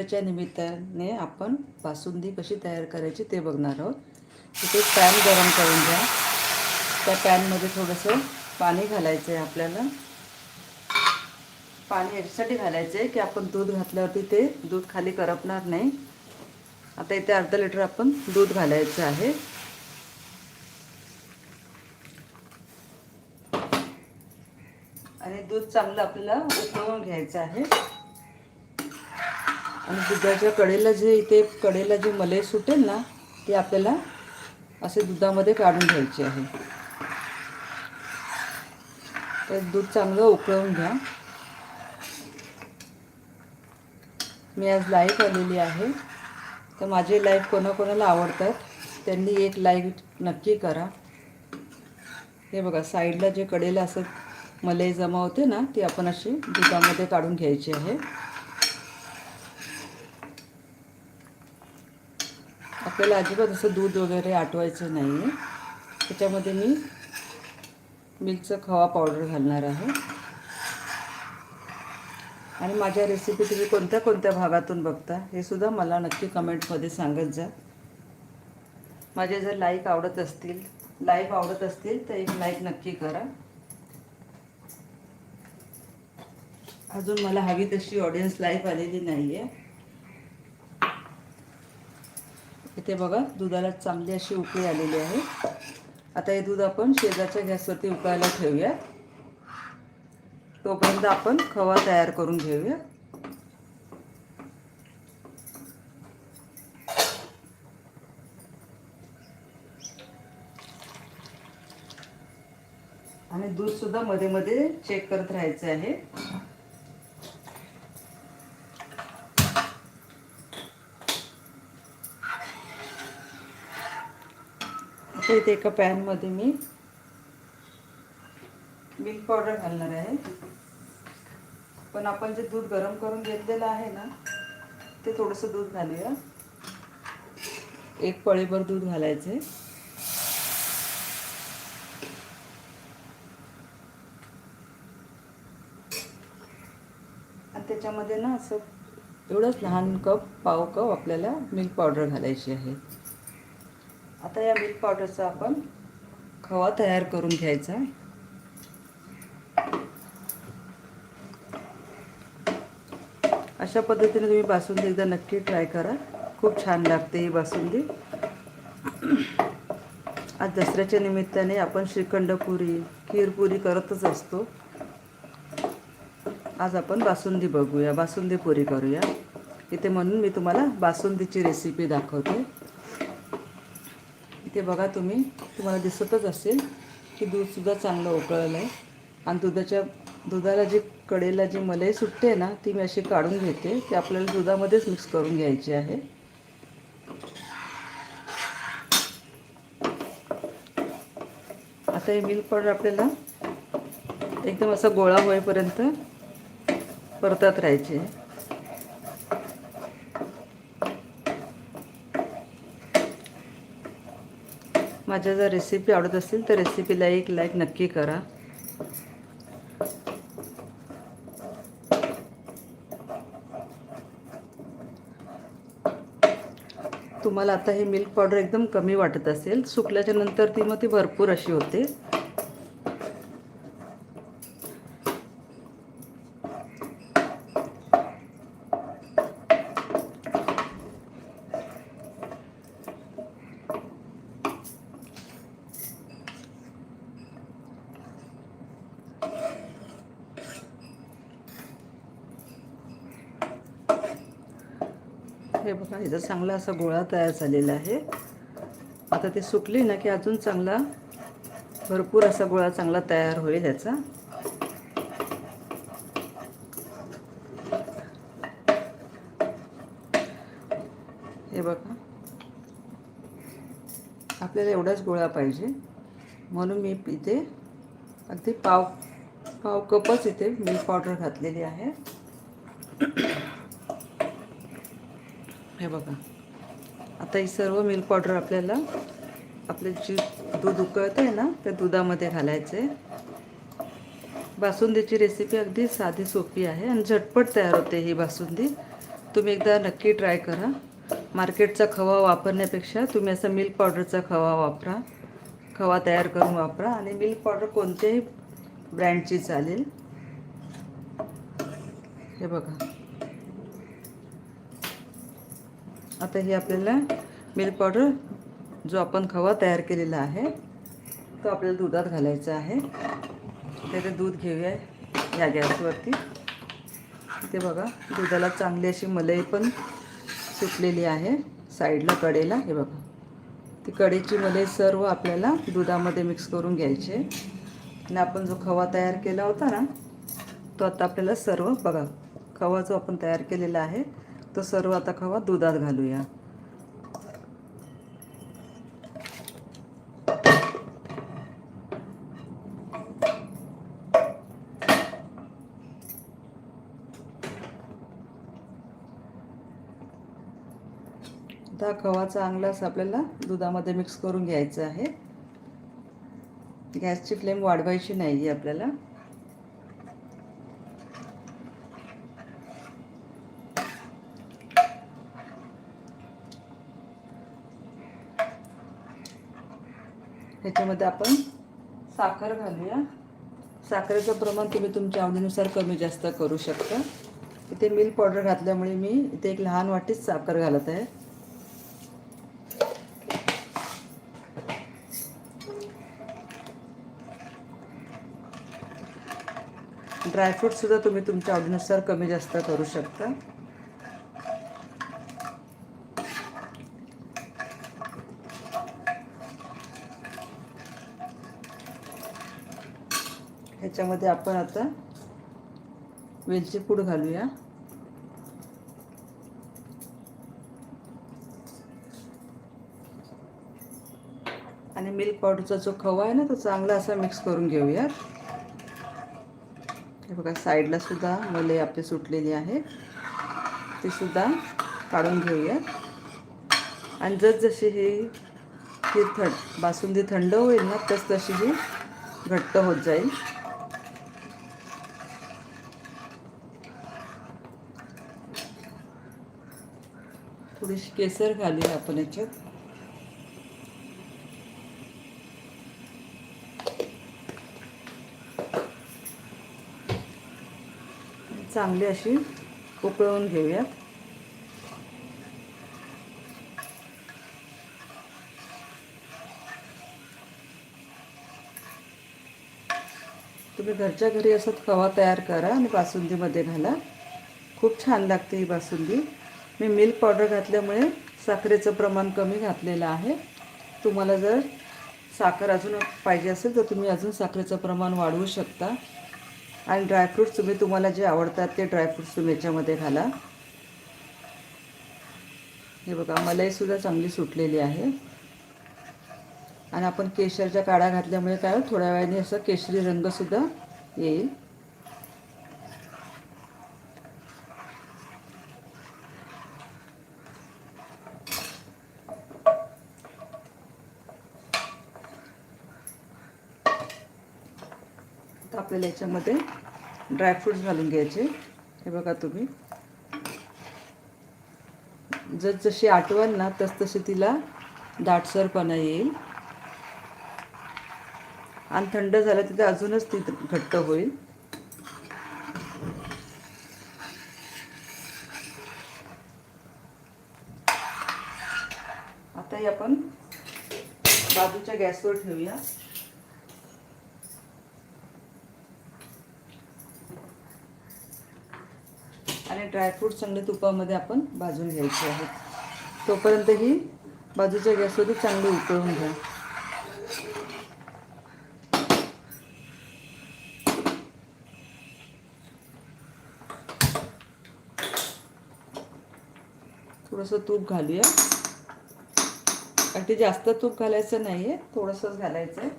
त्याच्या निमित्ताने आपण बासुंदी कशी तयार करायची ते बघणार आहोत. तिथे पॅन गरम करून घ्या. त्या पॅनमध्ये थोडंसं पाणी घालायचं आहे आपल्याला. पाणी याच्यासाठी घालायचं आहे की आपण दूध घातल्यावरती ते दूध खाली करपणार नाही. आता इथे अर्धा लिटर आपण दूध घालायचं आहे. आणि दूध चांगलं आपल्याला उकळून घ्यायचं आहे. आणि दुधाच्या कडेला जे इथे कडेला जे मलई सुटेल ना ते आपल्याला असे दुधामध्ये काढून घ्यायची आहे. तर दूध चांगलं उकळून घ्या. मी आज लाईव्ह आलेली आहे. तर माझे लाईव्ह कोणाकोणाला आवडतात त्यांनी एक लाईव्ह नक्की करा. हे बघा साईडला जे कडेला असं मलई जमा होते ना ती आपण अशी दुधामध्ये काढून घ्यायची आहे. आपल्याला अजिबात असं दूध वगैरे आटवायचं नाही आहे त्याच्यामध्ये मी मिल्कचं खवा पावडर घालणार आहे. आणि माझ्या रेसिपी तुम्ही कोणत्या कोणत्या भागातून बघता हे सुद्धा मला नक्की कमेंटमध्ये सांगत जा. माझे जर लाईक आवडत असतील लाईक आवडत असतील तर एक लाईक नक्की करा. अजून मला हवी तशी ऑडियन्स लाईव्ह आलेली नाही आहे इथे बघा दुधाला चांगली अशी उकळी आलेली आहे. आता हे दूध आपण शेजारच्या गॅसवरती उकळायला ठेवूया. तोपर्यंत आपण खवा तयार करून घेऊया. आणि दूध सुद्धा मध्ये मध्ये चेक करत राहायचं आहे. आता इथे एका पॅनमध्ये मी मिल्क पावडर घालणार आहे. पण आपण जे दूध गरम करून घेतलेलं आहे ना ते थोडंसं दूध घालूया. एक पळीभर दूध घालायचे आणि त्याच्यामध्ये ना असं एवढंच लहान कप पाव कप आपल्याला मिल्क पावडर घालायची आहे. आता या मिल्क पावडरचा आपण खवा तयार करून घ्यायचा अशा पद्धतीने तुम्ही बासुंदी एकदा नक्की ट्राय करा. खूप छान लागते ही बासुंदी. आज दसऱ्याच्या निमित्ताने आपण श्रीखंडपुरी खीरपुरी करतच असतो. आज आपण बासुंदी बघूया. बासुंदी पुरी करूया. इथे म्हणून मी तुम्हाला बासुंदीची रेसिपी दाखवते. इथे बघा तुम्ही तुम्हाला दिसतच असेल की दूधसुद्धा चांगलं उकळलं आहे. आणि दुधाच्या दुधाला जी कडेला जी मलई सुटते ना ती मी अशी काढून घेते. ती आपल्याला दुधामध्येच मिक्स करून घ्यायची आहे. आता हे मिल्क पावडर आपल्याला एकदम असा गोळा होईपर्यंत परतत राहायचे. माझ्या जर रेसिपी आवडत असेल तर रेसिपीला एक लाईक नक्की करा. तुम्हाला आता हे मिल्क पावडर एकदम कमी वाटत असेल. सुकल्याच्या नंतर ती मग ती भरपूर अशी होते. इथं चांगला असा गोळा तयार झालेला आहे. आता ते सुकली ना की अजून चांगला भरपूर असा गोळा चांगला तयार होईल याचा हे बघा. आपल्याला एवढाच गोळा पाहिजे. म्हणून मी इथे अगदी पाव पाव कपच इथे मिल्क पावडर घातलेली आहे. हे बघा. आता ही सर्व मिल्क पावडर आपल्याला आपले जी दूध उकळत आहे ना त्या दुधामध्ये घालायचं. आहे बासुंदीची रेसिपी अगदी साधी सोपी आहे आणि झटपट तयार होते ही बासुंदी. तुम्ही एकदा नक्की ट्राय करा. मार्केटचा खवा वापरण्यापेक्षा तुम्ही असा मिल्क पावडरचा खवा वापरा. खवा तयार करून वापरा आणि मिल्क पावडर कोणत्याही ब्रँडची चालेल. हे बघा. आता हे आपल्याला मिल्क पावडर जो आपण खवा तयार केलेला आहे तो आपल्याला दुधात घालायचा आहे. त्याचं दूध घेऊया या गॅसवरती. ते बघा दुधाला चांगली अशी मलई पण सुटलेली आहे साईडला कडेला. हे बघा ती कडेची मलई सर्व आपल्याला दुधामध्ये मिक्स करून घ्यायचे आणि आपण जो खवा तयार केला होता ना तो आता आपल्याला सर्व बघा खवा जो आपण तयार केलेला आहे तो सर्व आता खवा दुधात घालूया. आता खवा चांगलाच आपल्याला दुधामध्ये मिक्स करून घ्यायचं आहे. गॅसची फ्लेम वाढवायची नाही आहे आपल्याला. ह्याच्यामध्ये आपण साखर घालूया. साखरेचं प्रमाण तुम्ही तुमच्या आवडीनुसार कमी जास्त करू शकता. इथे मिल्क पावडर घातल्यामुळे मी इथे एक लहान वाटीच साखर घालत आहे. ड्रायफ्रूटसुद्धा तुम्ही तुमच्या आवडीनुसार कमी जास्त करू शकता. याच्यामध्ये आपण आता वेलची पूड घालूया. आणि मिल्क पावडरचा जो खवा आहे ना तो चांगला असा मिक्स करून घेऊयात. हे बघा साईडला सुद्धा मले आपली सुटलेली आहे. ती सुद्धा काढून घेऊयात. आणि जसजशी ही ही थंड बासुंदी थंड होईल ना तस तशी ही घट्ट होत जाईल. थोडीशी केसर घालूया आपण याच्यात. चांगली अशी उकळवून घेऊयात तुम्ही घरच्या घरी असत खवा तयार करा आणि बासुंदीमध्ये घाला. खूप छान लागते ही बासुंदी. मी मिल्क पावडर घातल्यामुळे साखरेचं प्रमाण कमी घातलेलं आहे. तुम्हाला जर साखर अजून पाहिजे असेल तर तुम्ही अजून साखरेचं प्रमाण वाढवू शकता. आणि ड्रायफ्रूट्स तुम्ही तुम्हाला जे आवडतात ते ड्रायफ्रूट्स तुम्ही याच्यामध्ये घाला. हे बघा मलाईसुद्धा चांगली सुटलेली आहे. आणि आपण केशरच्या काढा घातल्यामुळे काय थोड्या वेळाने असं केशरी रंगसुद्धा येईल. आता आपल्याला याच्यामध्ये ड्रायफ्रूट्स घालून घ्यायचे. हे बघा तुम्ही. जसजशी आठवण ना तसतशी तिला दाटसरपणा येईल. आणि थंड झालं तिथे अजूनच ती घट्ट होईल. आताही आपण बाजूच्या गॅसवर ठेवूया. आणि ड्रायफ्रूट चांगले तुपामध्ये आपण भाजून घ्यायचे आहेत तोपर्यंत ही बाजूच्या गॅसवरती चांगली उकळून घ्या. थोडंसं तूप घालूया. अगदी जास्त तूप घालायचं नाही आहे थोडंसंच घालायचं आहे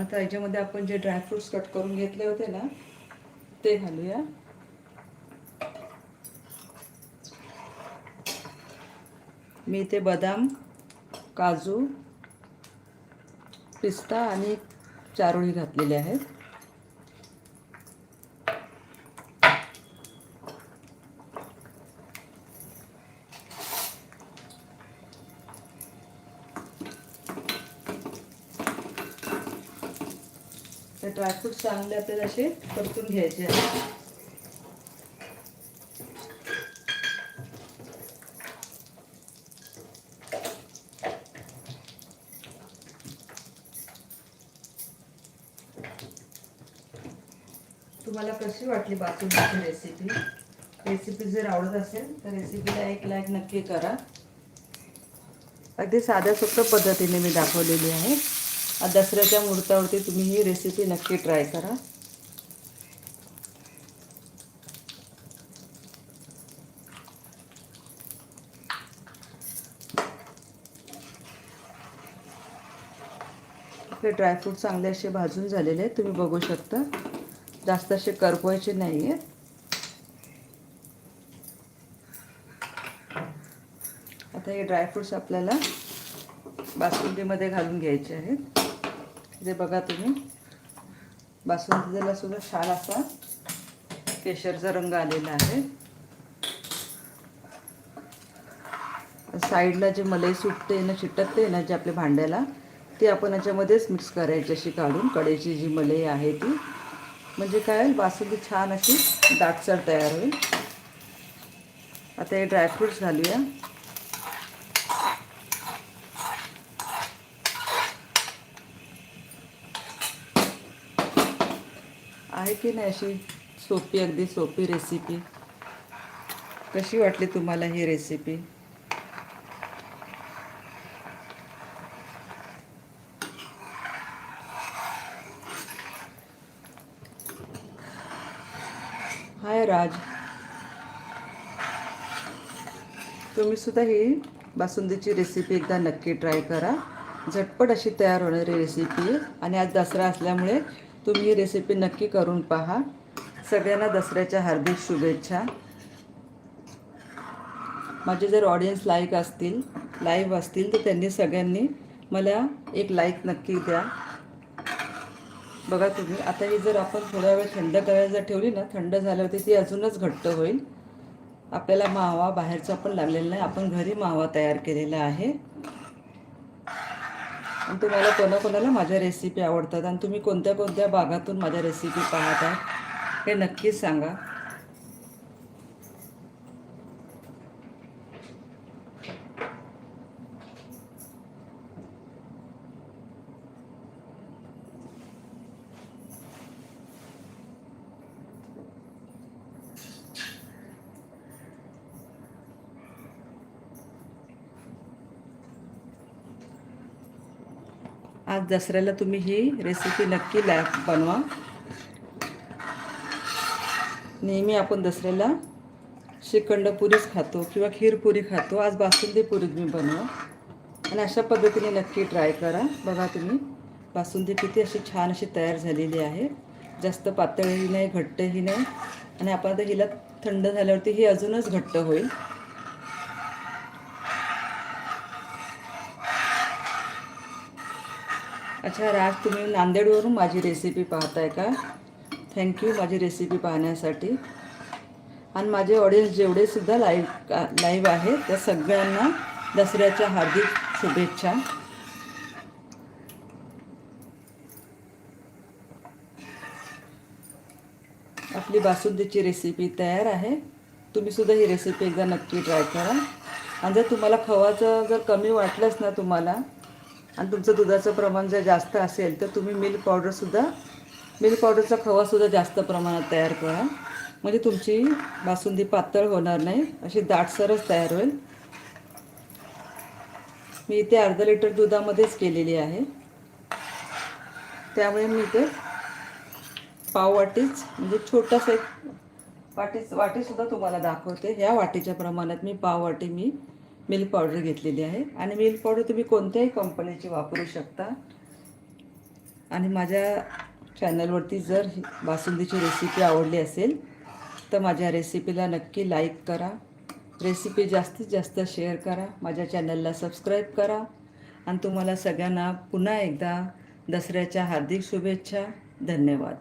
आता याच्यामध्ये आपण जे ड्रायफ्रुट्स कट करून घेतले होते ना ते घालूया. मी ते बदाम काजू पिस्ता आणि चारोळी घातलेले आहेत. तर ड्रायफ्रूट चांगले आपल्याला असे परतून घ्यायचे आहेत. तुम्हाला कशी वाटली बासुंदीची रेसिपी रेसिपी जर आवडत असेल तर रेसिपीला एक लाईक नक्की करा. अगदी साध्या सोप्या पद्धतीने मी दाखवलेली आहे. दसऱ्याच्या मुहूर्तावरती तुम्ही ही रेसिपी नक्की ट्राय करा. हे ड्रायफ्रूट चांगले असे भाजून झालेले आहेत तुम्ही बघू शकता. जास्त असे करपवायचे नाही आहेत आता हे ड्रायफ्रूट्स आपल्याला बासुंदीमध्ये घालून घ्यायचे आहेत. इथे बघा तुम्ही. बासुंदीला सुद्धा छान असा केशरचा रंग आलेला आहे. साईडला जे मलई सुटते ना चिटकते ना जे आपल्या भांड्याला ती आपण याच्यामध्येच मिक्स करायची अशी काढून कडेची जी मलई आहे ती. म्हणजे काय होईल बासुंदी छान अशी दाटसर तयार होईल. आता हे ड्रायफ्रूट्स घालूया आहे की नाही अशी सोपी अगदी सोपी रेसिपी कशी वाटली तुम्हाला ही रेसिपी हाय राज. तुम्ही सुद्धा ही बासुंदीची रेसिपी एकदा नक्की ट्राय करा. झटपट अशी तयार होणारी रेसिपी आणि आज दसरा असल्यामुळे तुम्ही ही रेसिपी नक्की करून पहा. सगळ्यांना दसऱ्याच्या हार्दिक शुभेच्छा. माझे जर ऑडियन्स लाईक असतील लाईव्ह असतील तर त्यांनी सगळ्यांनी मला एक लाईक नक्की द्या. बघा तुम्ही आता ही जर आपण थोड्या वेळ थंड करायला जर ठेवली ना थंड झाल्यावरती ती अजूनच घट्ट होईल. आपल्याला मावा बाहेरचा पण लागलेला नाही आपण घरी मावा तयार केलेला आहे. आणि तुम्हाला कोणाकोणाला माझ्या रेसिपी आवडतात आणि तुम्ही कोणत्या कोणत्या भागातून माझ्या रेसिपी पाहता हे नक्कीच सांगा. आज दसऱ्याला तुम्ही ही रेसिपी नक्की ला बनवा. नेहमी आपण दसऱ्याला श्रीखंड पुरीच खातो किंवा खीरपुरी खातो. आज बासुंदी पुरी तुम्ही बनवा. आणि अशा पद्धतीने नक्की ट्राय करा. बघा तुम्ही बासुंदी किती अशी छान अशी तयार झालेली आहे. जास्त पातळही नाही घट्टही नाही. आणि आपण आता हिला थंड झाल्यावरती ही अजूनच घट्ट होईल. अच्छा राज तुम्ही नांदेडवरून माझी रेसिपी पाहताय का? थँक्यू माझी रेसिपी पाहण्यासाठी. आणि माझे ऑडियन्स जेवढे सुद्धा लाईव्ह लाईव्ह आहेत त्या सगळ्यांना दसऱ्याच्या हार्दिक शुभेच्छा. आपली बासुंदीची रेसिपी तयार आहे. तुम्हीसुद्धा ही रेसिपी एकदा नक्की ट्राय करा. आणि जर तुम्हाला खवाचं जर कमी वाटलंच ना तुम्हाला आणि तुमचं दुधाचं प्रमाण जर जास्त असेल तर तुम्ही मिल्क पावडरसुद्धा मिल्क पावडरचा खवासुद्धा जास्त प्रमाणात तयार करा. म्हणजे तुमची बासुंदी पातळ होणार नाही अशी दाटसरच तयार होईल. मी इथे अर्धा लिटर दुधामध्येच केलेली आहे. त्यामुळे मी इथे पाववाटीच म्हणजे छोटासा एक वाटीच वाटीसुद्धा तुम्हाला दाखवते. ह्या वाटीच्या प्रमाणात मी पाववाटी मी मिल्क पावडर घेतलेली आहे. आणि मिल्क पावडर तुम्ही कोणत्याही कंपनीची वापरू शकता. आणि माझ्या चॅनलवरती जर बासुंदीची रेसिपी आवडली असेल तर माझ्या रेसिपीला नक्की लाईक करा. रेसिपी जास्तीत जास्त शेअर करा. माझ्या चॅनलला सबस्क्राईब करा. आणि तुम्हाला सगळ्यांना पुन्हा एकदा दसऱ्याच्या हार्दिक शुभेच्छा. धन्यवाद.